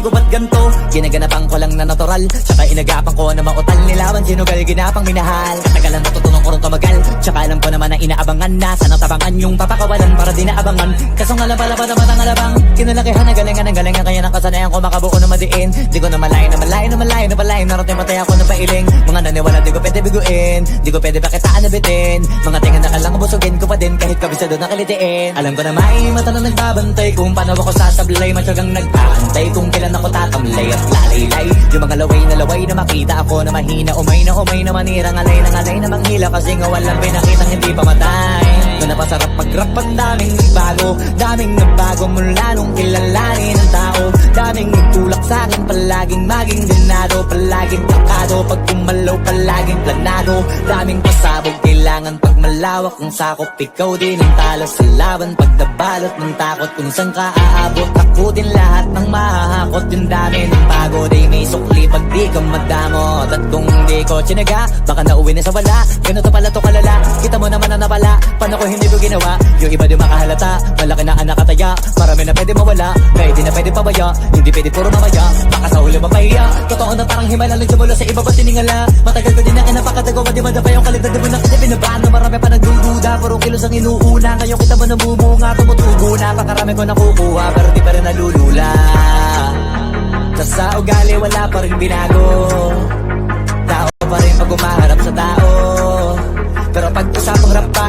masisig ko ba't ganto Ginaganapan ko lang na natural. Tsaka inagapan ko na mautal. Nilawan Sinugal ginapang minahal. Katagalan matutunan ko rin tumagal. Tsaka alam ko naman na inaabangan na Sana tabangan yung papakawalan para di naabangan Kaso nga lang pala pa naman ang alabang. Kinalakihan na galingan ang galingan Kaya ng kasanayan ko makabuo na madiin. Di ko na malayo na malayo na malayo na malayo Narating matay ako na pailing. Mga naniwala di ko pwede biguin. Di ko pwede pakitaan na bitin Mga tinga na kalang busugin ko pa din. Kahit kabisado na kalitiin. Alam ko na may mata na nagbabantay Kung paano ako sasablay. Matyagang nagpaantay Kung kailan ako tatamlay at lalaylay. Yung mga laway na laway na makita ako na mahina. Umay na umay na manirang alay na alay na manghila. Kasi nga walang pinakitang hindi pa Doon napasarap mag-rap ang daming bago. Daming nagbago mula nung kilalanin ng tao. Daming nagtulak sa akin Palaging maging ganado Palaging plakado Pag kumalaw palaging planado. Daming pasabog Kailangan pag malawak Kung sakop. Ikaw din ang talo sa laban Pag nabalot ng takot. Kung saan ka aabot Ako din lahat ng mahahakot. Yung dami ng pagod Ay may sukli pag di ka madamot. At kung hindi ko tsinaga Baka nauwi na sa wala. Ganito pala to kalala. Kita mo naman na napala Paano ko hindi ko ginawa. Yung iba di makahalata. Malaki na anak kataya Marami na pwede mawala. Di na pwede pabaya. Hindi pwede puro mamaya. Baka sa huli mapahiya. Totoo na parang himala Nagsimula sa iba ba tiningala? Matagal ko din na napakatagawa Di ba na ba yung kaligtad Di mo na kasi binabaan Na marami pa nagdududa Puro kilos ang inuuna. Ngayon kita mo namumunga Tumutubo na. Pakarami ko nakukuha Pero di pa rin nalulula. Sa sa ugali wala pa rin binago. Tao pa rin pag umaharap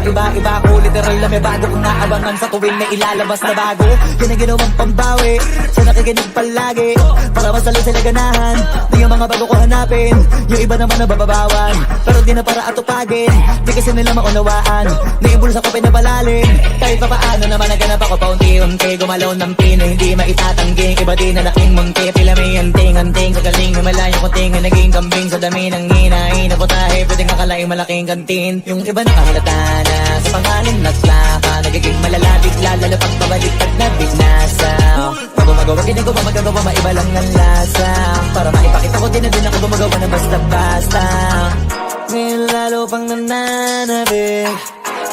iba-iba ko Literal na may bago kong naabangan Sa tuwing may ilalabas na bago. Yan ang ginawang pambawi Sa nakikinig palagi. Para masalo sila ganahan Di yung mga bago ko hanapin. Yung iba naman na bababawan Pero di na para atupagin. Di kasi nila maunawaan Naibulsa ko pinapalalim. Kahit pa paano naman naganap ako paunti-unti Gumalaw ng pino Hindi maitatanggi Iba din na laking munti. Pila may anting-anting Sa galing Himalayo ko tingin Naging kambing Sa dami ng hinahin Na putahe Pwedeng akalaing malaking kantin. Yung iba nakahalata na Sa pangalan naglaka Nagiging malala Bigla lalo pag pabalik Pag nabinasa. Pag gumagawa Ginagawa magagawa Maiba lang ang lasa. Para maipakita ko din na din ako gumagawa ng basta-basta. Ngayon lalo pang nananabik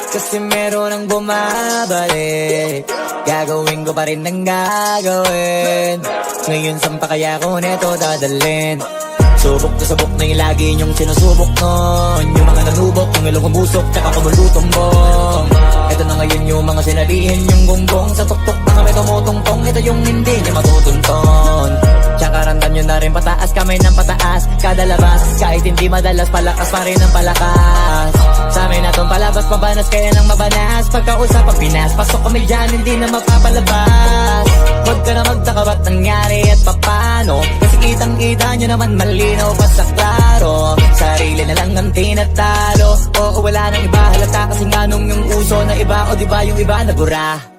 Kasi meron ang bumabalik. Gagawin ko pa rin ang gagawin. Ngayon saan pa kaya ko neto dadalhin Subok na subok na yung lagi niyong sinusubok nun Yung mga nanubok, yung ilong kumusok, tsaka kumulutong bong Ito na ngayon yung mga sinalihin yung gonggong Sa tuktok. Na kami tumutungtong, ito yung hindi niya matutunton Tsaka randan nyo na rin pataas, kamay ng pataas. Kada labas, kahit hindi madalas, palakas pa rin ang palakas. Sa amin na tong palabas, pabanas, kaya nang mabanas. Pagkausap, pag pinas, pasok kami dyan, hindi na mapapalabas. Huwag ka na magtaka ba't nangyari at papano Kasi kitang kita nyo naman malinaw pa sa klaro? Sarili na lang ang tinatalo. Oo wala nang iba. Halata kasi nga nung yung uso na iba. O di ba yung iba nabura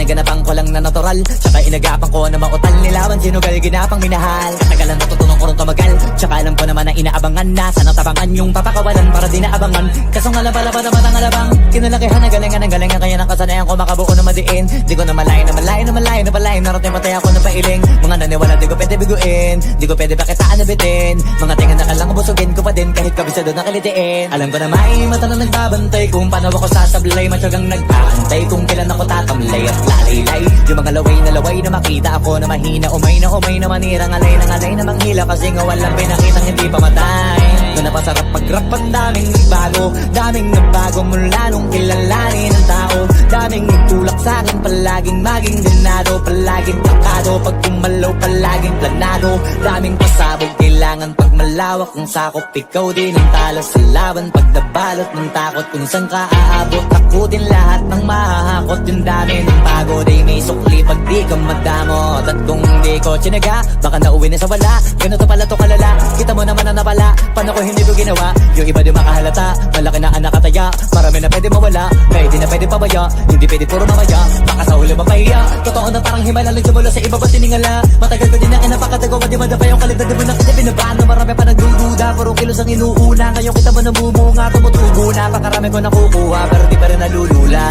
lang na natural. Tsaka inagapan ko na mautal. Nilawan Sinugal ginapang minahal. Katagalan natutunan ko rin tumagal. Tsaka alam ko naman na inaabangan na. Sana tabangan yung papakawalan para di naabangan Kaso nga lang pala pa naman ang alabang. Kinalakihan na galingan ang galingan. Kaya ng kasanayan ko makabuo na madiin. Di ko na malayo na malayo na malayo na malayo Narating matay ako na pailing. Mga naniwala di ko pwede biguin. Di ko pwede pakitaan na bitin. Mga tinga na kalang busugin ko pa din. Kahit kabisado na kalitiin. Alam ko na may mata na nagbabantay. Kung paano ako sasablay Matyagang nagpaantay. Kung kailan ako tatamlay at lalaylay Yung mga laway na laway na makita ako na mahina. Umay na umay na manirang alay na alay na manghila. Kasi nga walang pinakitang hindi pa matay Na napasarap mag-rap ang daming bago. Daming nagbago mula nung kilalanin ng tao. Daming nagtulak sa akin Palaging maging ganado. Palaging plakado Pag kumalaw palaging planado. Daming pasabog Kailangan pag malawak. Ng sakop Ikaw din ang talas sa laban. Pag nabalot ng takot Kung saan ka aabot Ako din lahat ng mahahakot. Yung dami ng pagod ay may sukli Pag di ka madamot At kung hindi ko tsinaga Baka nauwi na sa wala. Ganito pala to kalala. Kita mo naman na napala. Paano ko hindi ko ginawa. Yung iba di makahalata Malaki na anak kataya Marami na pwede mawala Pwede na pwede pabaya. Hindi pwede puro mamaya Baka sa huli mapahiya. Totoo na parang himala lang simula sa iba ba tiningala. Matagal ko din na kinapakatagawa Di madapa yung kalidad Di mo na kita binabaan na marami pa nagdududa. Puro kilos ang inuuna. Ngayon kita mo namumunga Tumutubo na. Pakarami ko nakukuha Pero di pa rin nalulula.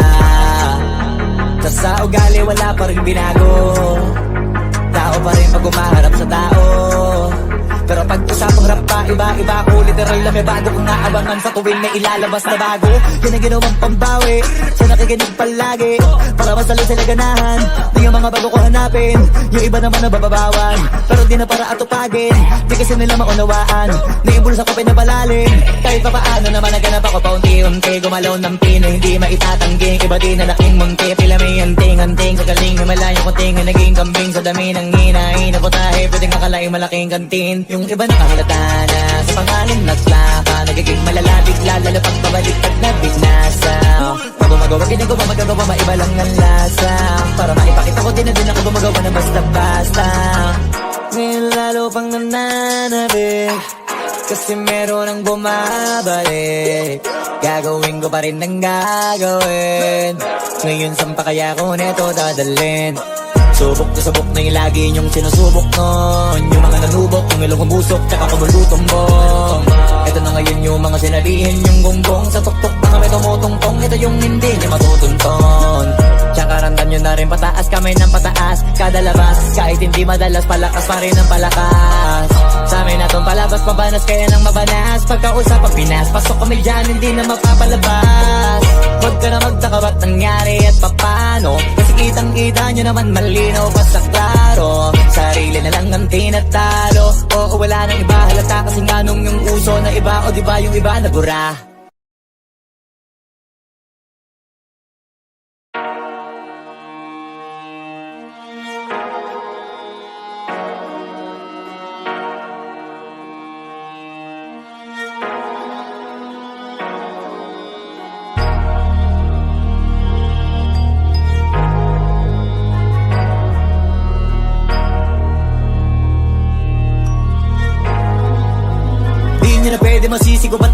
Tas sa ugali wala pa rin binago. Tao pa rin pag umaharap sa tao Pero pag usapang rap pa, iba-iba ko Literal na may bago kong naabangan Sa tuwing may ilalabas na bago. Yan ang ginawang pambawi Sa nakikinig palagi. Para masalo sila ganahan Di yung mga bago ko hanapin. Yung iba naman nabababawan Pero di na para atupagin. Di kasi nila maunawaan Naibulsa ko pinabalalim. Kahit pa paano naman naganap ako paunti-unti Gumalaw ng pino, hindi maitatanggi. Iba din na laking munti. Pila may anting-anting Sa galing. Himalayang kunting Naging kambing. Sa dami ng hinahin Na putahe, pwedeng akalaing malaking kantin. Yung iba nakahalata na Sa pangalan na slaka Nagiging malala bigla Lalo pag pabalik pag nabinasa Ko pa magagawa Maiba lang ang lasa. Para maipakita ko din na din ako gumagawa ng basta-basta. Ngayon lalo pang nananabik kasi meron ang bumabalik. Gagawin ko pa rin ang gagawin. Ngayon saan pa kaya ko neto dadalhin? Subok na subok na yung lagi niyong sinusubok nun. Yung mga nanubok, yung ilong umusok Tsaka kumulutumbong Ito na ngayon yung mga sinalihin yung gonggong Sa tuktok na kami tumutungtong Ito yung hindi niya matutunton Tsaka randam nyo na rin pataas kamay ng pataas. Kada labas, kahit hindi madalas Palakas pa rin ang palakas. Sa amin na tong palabas Mabanas kaya ng mabanas. Pagkausap ang Pinas Pasok kami dyan, hindi na mapapalabas. Huwag ka na magtaka nangyari at papano Kasi kitang kita nyo naman malinaw basta klaro. Sarili na lang ang tinatalo. Oo wala nang iba. Halata kasi nga nung yung uso na iba O di ba yung iba nabura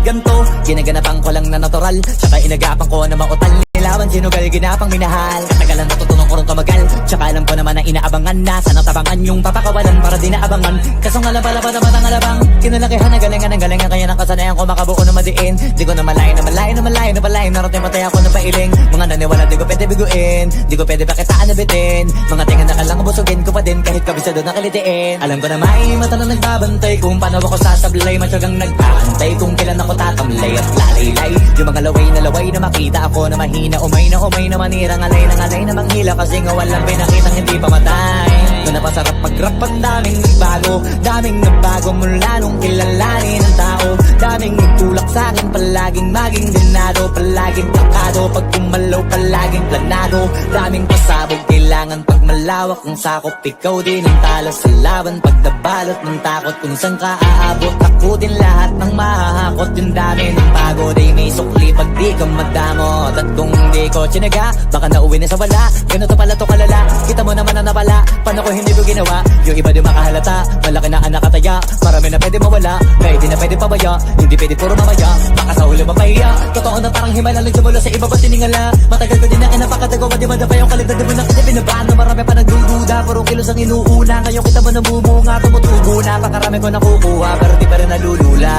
ganto Ginaganapan ko lang na natural. Tsaka inagapan ko na mautal Nilawan sinugal ginapang minahal. Katagalan natutunan ko rin tumagal Tsaka alam ko naman na inaabangan na. Sana tabangan yung papakawalan para di naabangan Kaso nga labala pa naman ang alabang Kinalakihan na galingan ng galingan Kaya nakasanayan ko makabuo na madiin. Di ko na malayo na malayo na malayo na malayo Narating patay ako na pailing. Mga naniwala di ko pwede biguin. Di ko pwede pakitaan na bitin Mga tinga na kalang busugin ko pa din Kahit kabisado na kalitiin. Alam ko na may mata na nagbabantay Kung paano ako sasablay. Matyagang nagpaantay Kung kailan ako tatamlay at lalaylay Yung mga laway na laway na makita ako na mahina Umay na umay na manirang alay na alay na manghila Kasi nga walang pinakitang hindi pa matay. Doon na pasarap mag-rap ang daming nagbago Daming nagbago mula nung kilalanin ang tao. Daming nagtulak sa akin Palaging maging ganado Palaging plakado Pag kumalaw palaging planado. Daming pasabog Kailangan pag malawak ang sakop. Ikaw din ang talas sa laban Pag nabalot ng takot. Kung saan ka aabot Ako din lahat ng mahahakot. Yung dami ng pagod ay may sukli Pag di ka madamot. At kung hindi ko tsinaga Baka nauwi na sa wala. Ganito pala to kalala Kita mo naman na napala. Paano ko hindi ko ginawa? Yung iba di makahalata Malaki na anak kataya Marami na pwede mawala Pwede na pwede pabaya. Hindi pwede puro mamaya Baka sa huli mapahiya. Totoo na parang himala lang simula sa iba ba tiningala? Matagal ko din na kinapakatagawa Di madapa yung kalidad Di mo na kasi binabaan. Na marami pa nagdududa Puro kilos ang inuuna. Ngayon kita mo namumunga Tumutubo na. Pakarami ko nakukuha Pero di pa rin nalulula.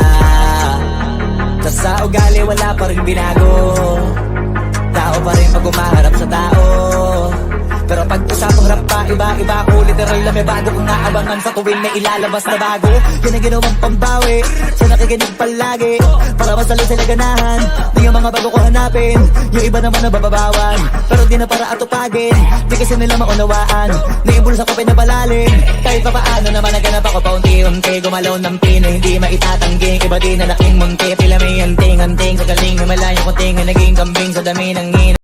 Tas sa ugali wala pa rin binago Tao pa rin pag umaharap sa tao Pero pag usapang rap pa, iba-iba. Ko Literal na may bago kong naabangan Sa tuwing may ilalabas na bago. Yan ang ginawang pambawi Sa nakikinig palagi. Para masalo sila ganahan Di yung mga bago ko hanapin. Yung iba naman nabababawan Pero di na para atupagin. Di kasi nila maunawaan Naibulsa ko pinabalalim Kahit pa paano naman naganap ako paunti-unti Gumalaw ng pino, hindi maitatanggi. Iba din na laking munti. Pila may anting-anting Sa galing himalayang kunting Naging kambing sa dami ng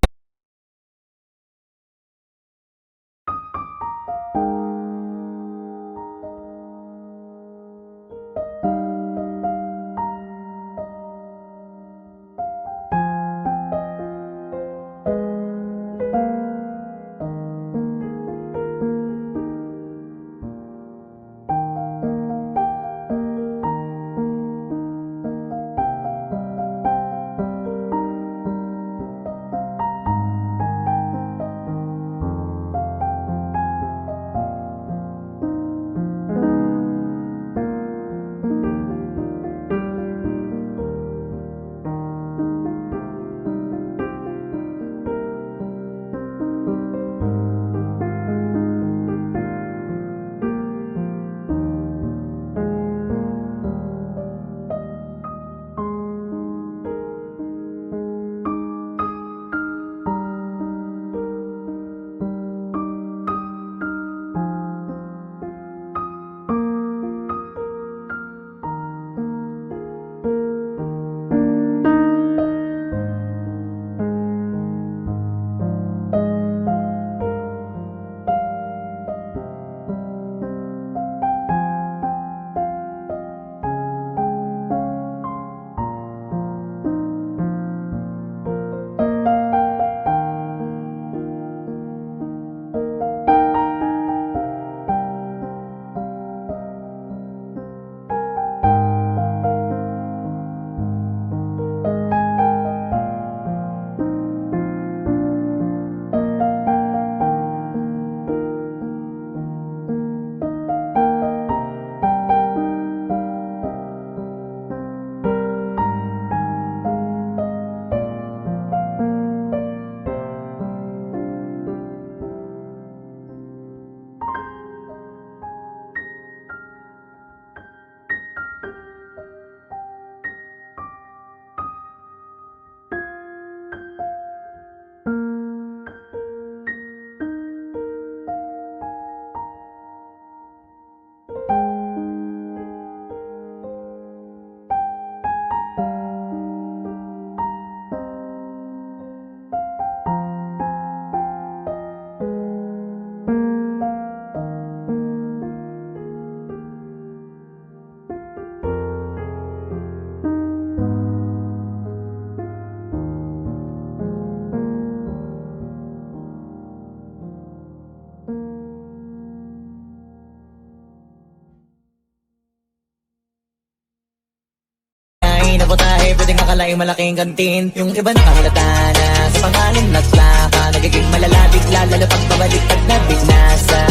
hina akalaing malaking kantin. Yung iba nakahalata na sa pangalan naglaka Nagiging malala bigla lalo pag pabaliktad na binasa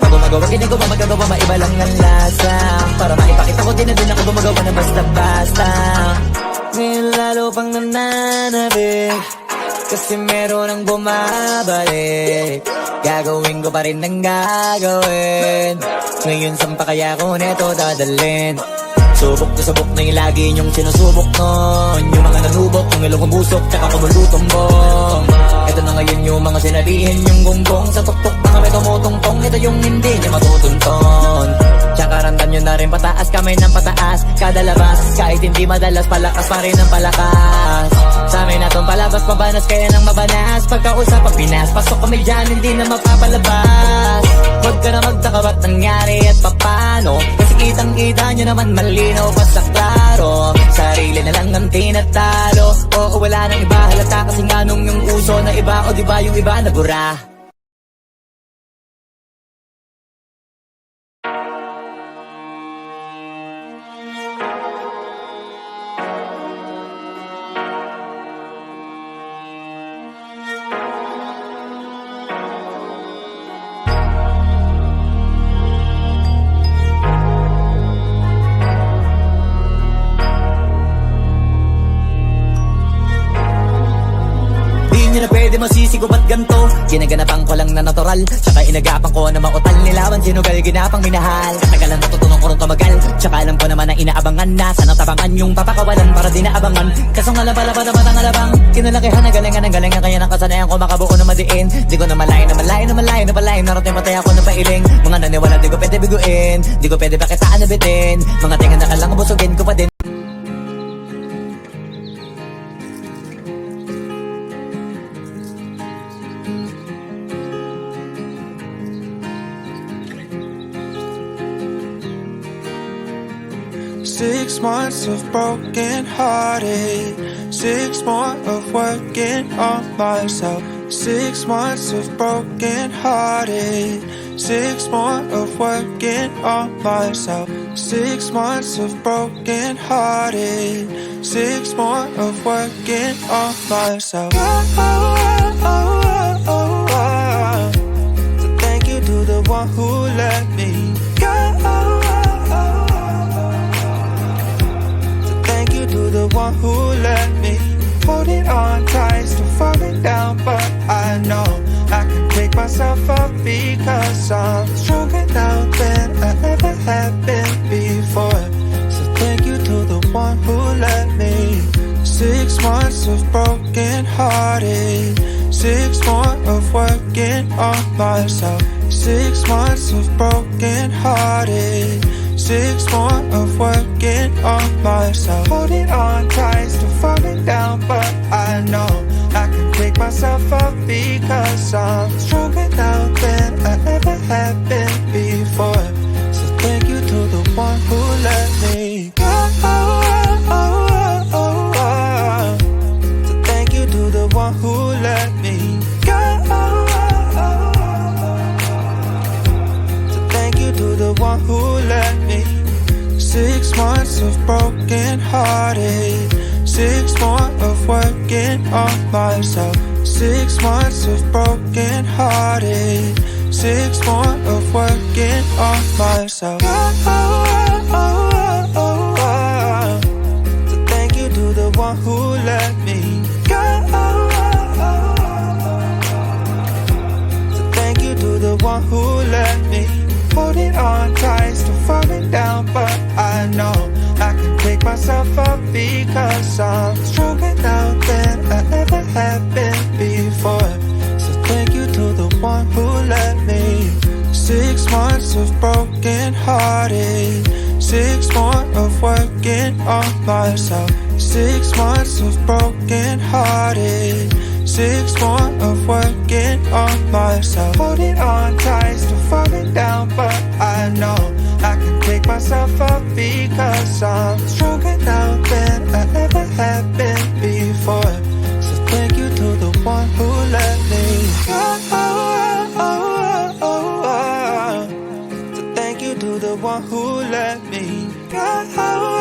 Pag gumagawa ginagawa magagawa maiba lang ang lasa. Para maipakita ko din na din ako gumagawa na basta-basta. Ngayon lalo pang nananabik kasi meron ang bumabalik. Gagawin ko pa rin ang gagawin. Ngayon saan pa kaya ko neto dadalhin Subok na subok na yung lagi niyong sinusubok nun. Yung mga nanubok, yung ilong umusok, tsaka kumulutong bong. Ito na ngayon yung mga sinabihin yung gonggong Sa tuktok na kami tumutungtong, ito yung hindi niya matutunton Tsaka ramdam nyo na rin pataas, kamay ng pataas. Kada labas, kahit hindi madalas, palakas pa rin ang palakas. Sa amin na tong palabas, mabanas kaya nang mabanas. Pagkausap ang Pinas, pasok kami dyan, hindi na mapapalabas. Huwag ka na magtaka ba't nangyari at papano Kasi kitang kita nyo naman malinaw pa sa klaro. Sarili na lang ang tinatalo. Oo wala nang iba. Halata kasi nga nung yung uso na iba. O di ba yung iba nabura Di Ginaganapan ko lang na natural. Tsaka inagapan ko na mautal. Nilawan Sinugal ginapang minahal. Katagalan natutunan ko rin tumagal. Tsaka alam ko naman na inaabangan na. Sana tabangan yung papakawalan para di naabangan Kaso nga labala pa naman ang alabang Kinalakihan na galingan ng galingan Kaya nakasanayan ko makabuo na madiin. Di ko na malayo na malayo na malayo na malayo Narating patay ako ng pailing. Mga naniwala di ko pwede biguin. Di ko pwede pakitaan na bitin. Mga tinga na kalang busugin ko pa din Six months of broken hearted. Six more of working on myself. Six months of broken hearted. Six more of working on myself. Six months of broken hearted. Six more of working on myself. Oh, oh, oh, oh, oh. So thank you to the one who let me up because I'm stronger now than I ever have been before. So thank you to the one who let me. Six months of broken hearted. Six more of working on myself. Six months of broken hearted. Six more of working on myself. Holding on tight, still falling down, but I know myself up because I'm stronger now than I ever have the one who let me hold it on tight, still falling down, but I know I can pick myself up because I'm stronger now than I ever have been before. So thank you to the one who let me. Six months of broken hearted. Six more of working on myself. Six months of broken hearted. Six more of working on myself. Holding on tight, still falling down, but I know I can pick myself up because I'm stronger now than I ever have been before. So thank you to the one who let me go. So thank you to the one who let me go.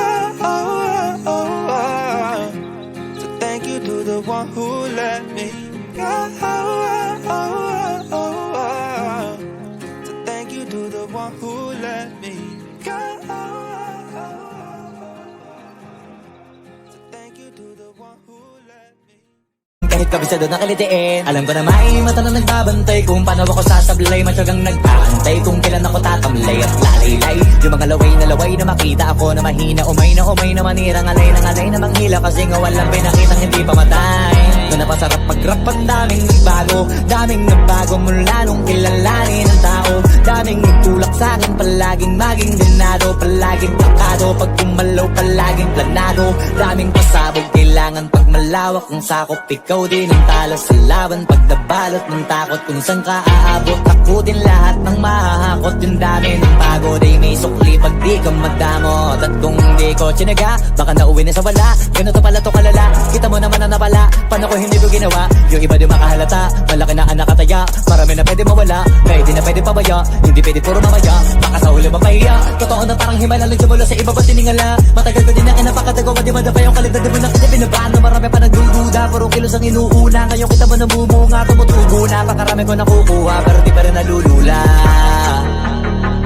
Kabisado na kalitiin. Alam ko na may mata na nagbabantay. Kung paano ako sasablay Matyagang nag-aantay Kung kailan ako tatamlay at lalaylay. Yung mga laway na laway na makita ako na mahina. Umay na umay na manirang alay ng alay na manghila. Kasi nga walang pinakitang hindi pa matay. Na napasarap mag-rap ang daming nagbago Daming nagbago mula nung kilalanin ng tao. Daming nagtulak sa akin Palaging maging dinado Palaging takado Pag kumalaw palaging planado. Daming pasabog Kailangan pag malawak ang sakop. Ikaw din ang talo sa laban. Pag nabalot ng takot Kung saan ka aabot. Ako din lahat ng mahahakot. Yung dami ng pagod Ay may sukli. Pag di ka madamot At kung hindi ko tsinaga Baka nauwi na sa wala. Ganito pala to kalala. Kita mo naman na napala. Paano ko hindi ko ginawa? Yung iba di makahalata. Malaki na anak kataya Marami na pwede mawala. Kaya di na pwede pabaya. Hindi pwede puro mamaya. Baka sa huli mapahiya. Totoo na parang himala. Nagsimula sa iba ba tiningala Matagal ko din na kinapakatagawa Di madapa yung kalidad. Di mo na kasi binabaan. Na marami pa nagdududa Puro kilos ang inuuna. Ngayon kita mo namumunga Tumutubo na. Pakarami ko nakukuha Pero di pa rin nalulula.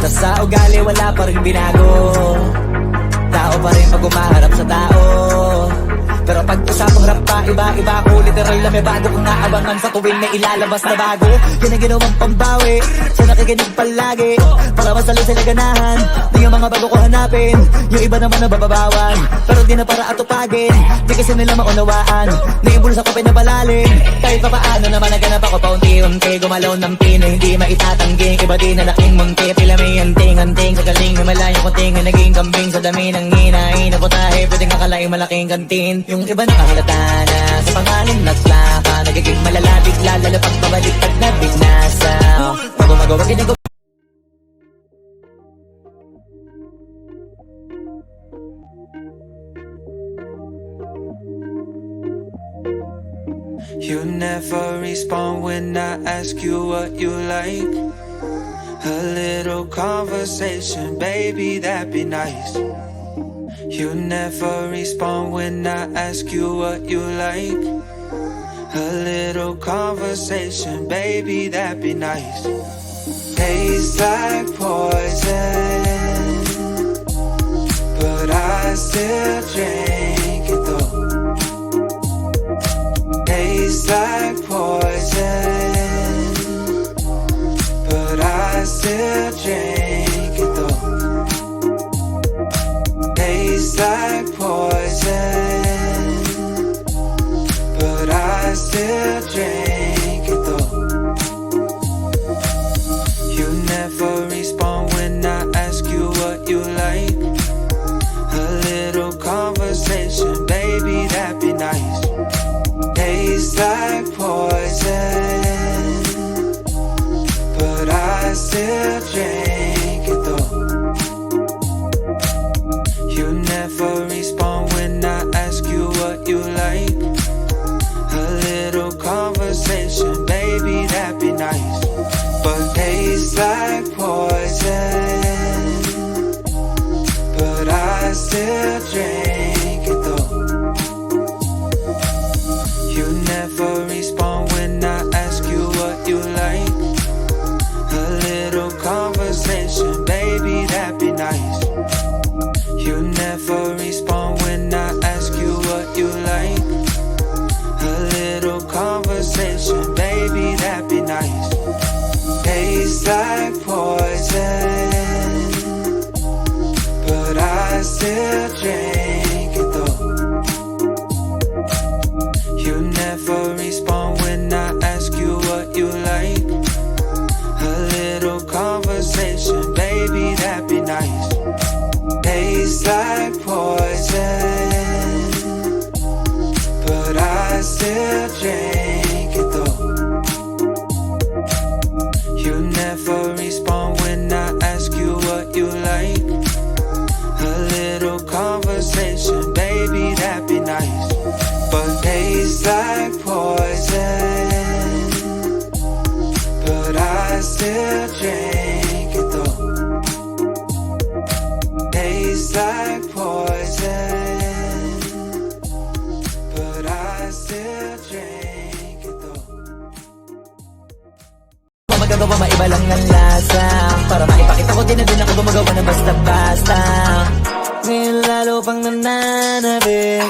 Tas sa ugali wala pa rin binago. Tao pa rin pag umaharap sa tao Pero pag usapang rap pa, iba-iba. Ko Literal na may bago kong naabangan Sa tuwing may ilalabas na bago. Yan ang ginawang pambawi Sa nakikinig palagi. Para masalo sila ganahan Di yung mga bago ko hanapin. Yung iba naman na bababawan Pero di na para atupagin. Di kasi nila maunawaan Naibulsa ko pinabalalim Kahit pa paano naman naganap ako paunti-unti Gumalaw ng pino, hindi maitatanggi. Iba din na laking munti. Pila may anting-anting Sa galing. May malayong kunting na Naging kambing. Sa dami ng hinahin Na putahe, pwedeng akalain malaking kantin Yung iba nakahalata na Sa pangalan naglaka Nagiging malala bigla Lalo pag pabalik pag nabinasa Pag gumagawa ginagawa You never respond when I ask you what you like. A little conversation, baby, that'd be nice. You never respond when I ask you what you like. A little conversation, baby, that'd be nice. Tastes like poison, but I still drink it though. Tastes like poison, but I still drink magagawa maiba lang ang lasa. Para maipakita ko din na din ako gumagawa ng basta-basta. Ngayon lalo pang nananabik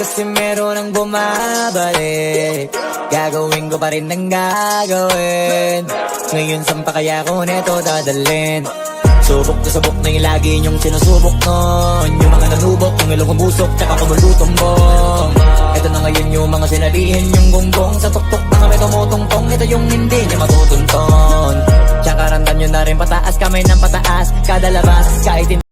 Kasi meron ang bumabalik. Gagawin ko pa rin ng gagawin. Ngayon saan pa kaya ko neto dadalhin Subok na subok na yung lagi niyong sinusubok nun. Yung mga nanubok, yung ilong umusok, tsaka kumulutumbong Ito na ngayon yung mga sinabihin yung gonggong Sa tuktok na kami tumutungtong, ito yung hindi niya matutunton Tsaka ramdam nyo na rin pataas, kamay ng pataas Kada labas, kahit